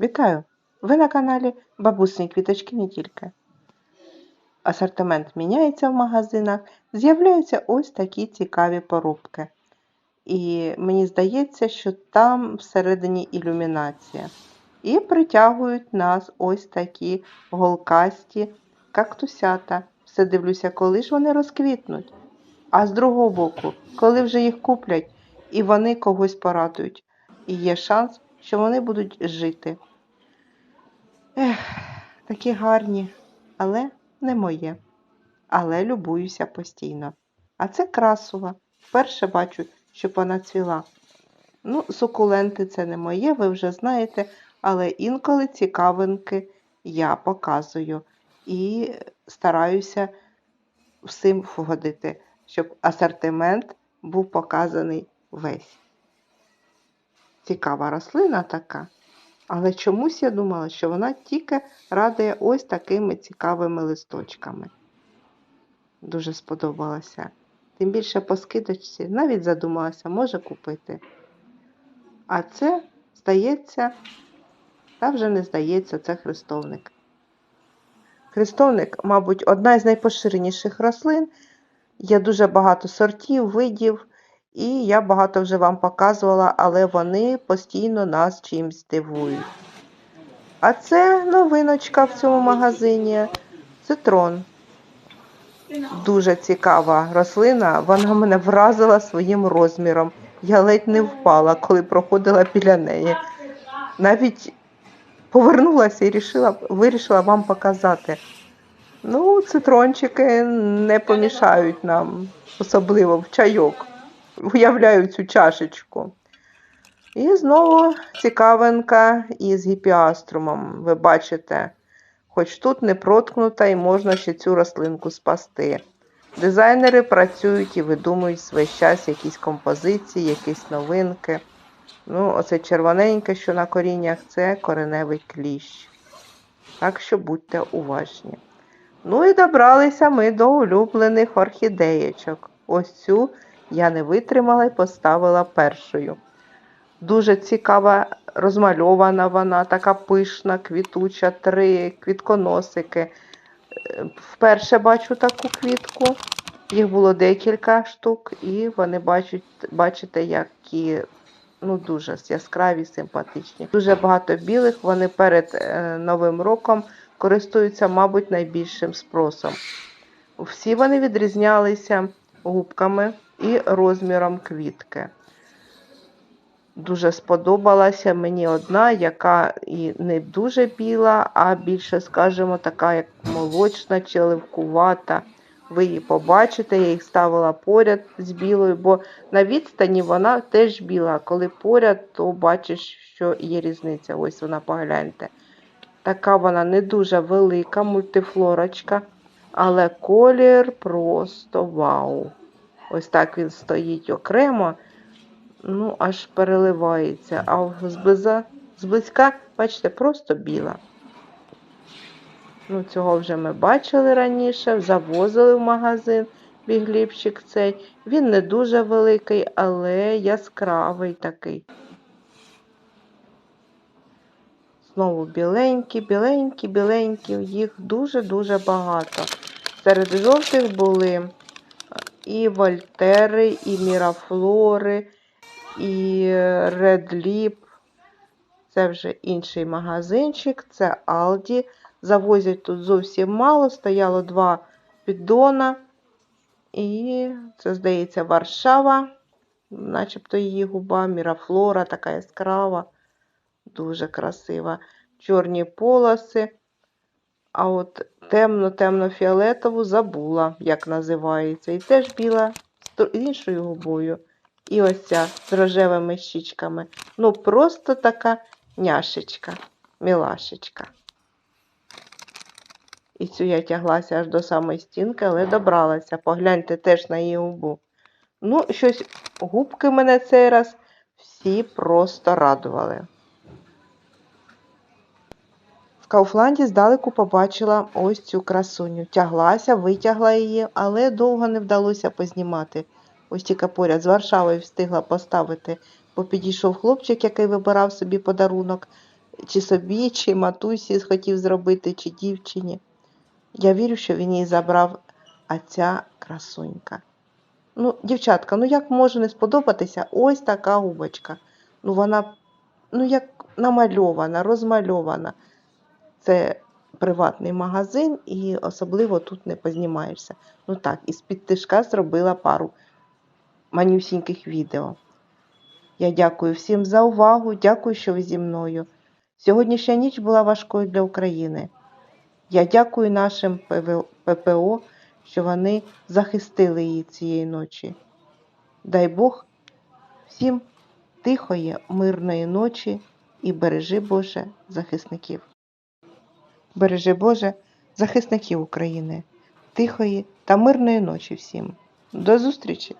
Вітаю! Ви на каналі Бабусні квіточки не тільки. Асортимент міняється в магазинах, з'являються ось такі цікаві поробки. І мені здається, що там всередині ілюмінація. І притягують нас ось такі голкасті кактусята. Все дивлюся, коли ж вони розквітнуть. А з другого боку, коли вже їх куплять і вони когось порадують. І є шанс, що вони будуть жити. Ех, такі гарні, але не моє. Але любуюся постійно. А це красова. Вперше бачу, щоб вона цвіла. Ну, сукуленти це не моє, ви вже знаєте, але інколи цікавинки я показую і стараюся всім вгодити, щоб асортимент був показаний весь. Цікава рослина така. Але чомусь я думала, що вона тільки радує ось такими цікавими листочками. Дуже сподобалася. Тим більше по скидочці навіть задумалася, може купити. А це, здається, та вже не здається, це хрестовник. Хрестовник, мабуть, одна із найпоширеніших рослин. Є дуже багато сортів, видів, і я багато вже вам показувала, але вони постійно нас чимсь дивують. А це новиночка в цьому магазині цитрон. Дуже цікава рослина, вона мене вразила своїм розміром. Я ледь не впала, коли проходила біля неї. Навіть повернулася і рішила, вирішила вам показати. Ну, цитрончики не помішають нам, особливо в чайок. Уявляю цю чашечку. І знову цікавинка із гіпіаструмом. Ви бачите, хоч тут не проткнута і можна ще цю рослинку спасти. Дизайнери працюють і видумують весь час якісь композиції, якісь новинки. Ну, оце червоненьке, що на коріннях, це кореневий кліщ. Так що будьте уважні. Ну і добралися ми до улюблених орхідеєчок. Ось цю я не витримала і поставила першою. Дуже цікава, розмальована вона, така пишна, квітуча, три квітконосики. Е, Вперше бачу таку квітку. Їх було декілька штук, і вони бачать, бачите, які ну, дуже яскраві, симпатичні. Дуже багато білих, вони перед е, Новим роком користуються, мабуть, найбільшим спросом. Всі вони відрізнялися губками і розміром квітки. Дуже сподобалася мені одна, яка і не дуже біла, а більше, скажімо, така, як молочна чи оливкувата. Ви її побачите, я їх ставила поряд з білою, бо на відстані вона теж біла. Коли поряд, то бачиш, що є різниця. Ось вона погляньте. Така вона не дуже велика, мультифлорочка, але колір просто вау. Ось так він стоїть окремо, ну, аж переливається. А зблиза, зблизька, бачите, просто біла. Ну, Цього вже ми бачили раніше, завозили в магазин бігліпчик цей. Він не дуже великий, але яскравий такий. Знову біленькі, біленькі, біленькі, їх дуже-дуже багато. Серед жовтих були і Вольтери, і Мірафлори, і Редліп. Це вже інший магазинчик, це Алді. Завозять тут зовсім мало, стояло два піддона. І це, здається, Варшава, начебто її губа, Мірафлора, така яскрава, дуже красива. Чорні полоси. А от темно-темно-фіолетову забула, як називається. І теж біла з іншою губою. І ось ця з рожевими щічками. Ну, просто така няшечка, мілашечка. І цю я тяглася аж до самої стінки, але добралася. Погляньте теж на її губу. Ну, щось губки мене цей раз всі просто радували. Кауфланді здалеку побачила ось цю красуню. Тяглася, витягла її, але довго не вдалося познімати. Ось тільки поряд з Варшавою встигла поставити, бо підійшов хлопчик, який вибирав собі подарунок. чи собі, чи матусі хотів зробити, чи дівчині. Я вірю, що він її забрав, а ця красунька. Ну, дівчатка, ну як може не сподобатися ось така губочка. Ну вона, ну як намальована, розмальована. Це приватний магазин і особливо тут не познімаєшся. Ну так, із-під тишка зробила пару манюсіньких відео. Я дякую всім за увагу, дякую, що ви зі мною. Сьогоднішня ніч була важкою для України. Я дякую нашим ППО, що вони захистили її цієї ночі. Дай Бог всім тихої, мирної ночі і бережи Боже захисників. Бережи Боже захисників України, тихої та мирної ночі всім. До зустрічі!